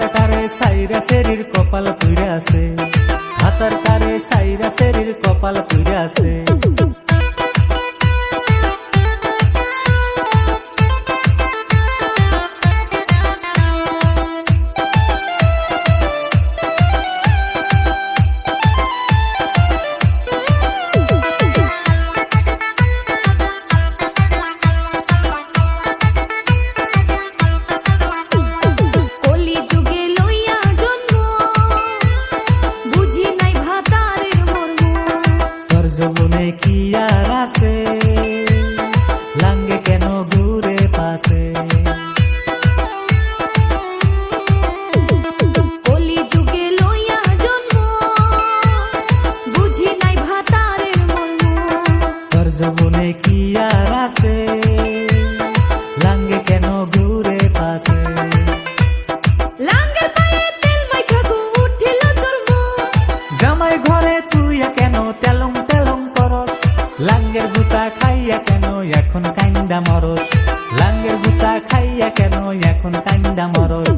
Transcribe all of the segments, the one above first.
কারে সাইরা শরীর কপাল পুইরা আছে। হাতার কারে সাইরা শরীর কপাল পুইরা আছে। আছে লাঙ্গে কেন ঘুরে পাশে? জামাই ঘরে তুই কেন তেলং তেলং করস? লাঙ্গের গুতা খাইয়া কেন এখন কাইন্দা মরস? লাঙ্গের গুতা খাইয়া কেন এখন কাইন্দা মরস?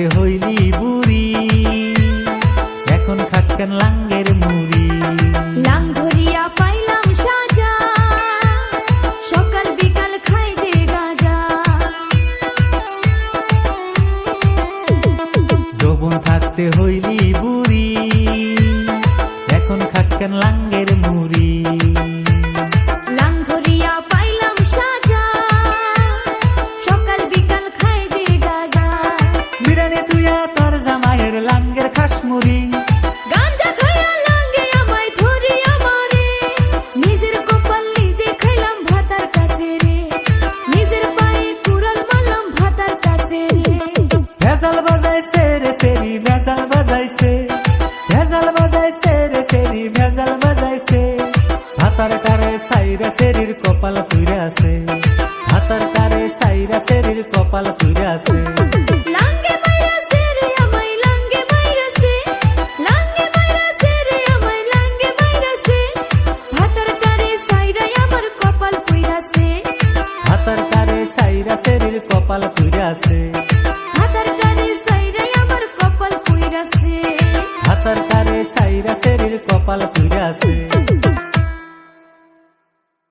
থাকতে হইলি বুড়ি। এখন খাটকেন লাঙ্গের মুড়ি? লাং ধরিয়া পাইলাম সাজা। সকাল বিকাল খাই যে গাজা। যৌবন থাকতে হইলি বুড়ি। এখন খাটকেন লাঙ্গের মুড়ি? কপাল ফুরে আছে হাতার তারে সাইরা সেরির কপাল ফুরে আছে হাতার তারে সাইরা সেরির কপাল ফুরে আছে হাতার তারে সাইরা আমার কপাল ফুরে আছে হাতার তারে সাইরা সেরির কপাল ফুরে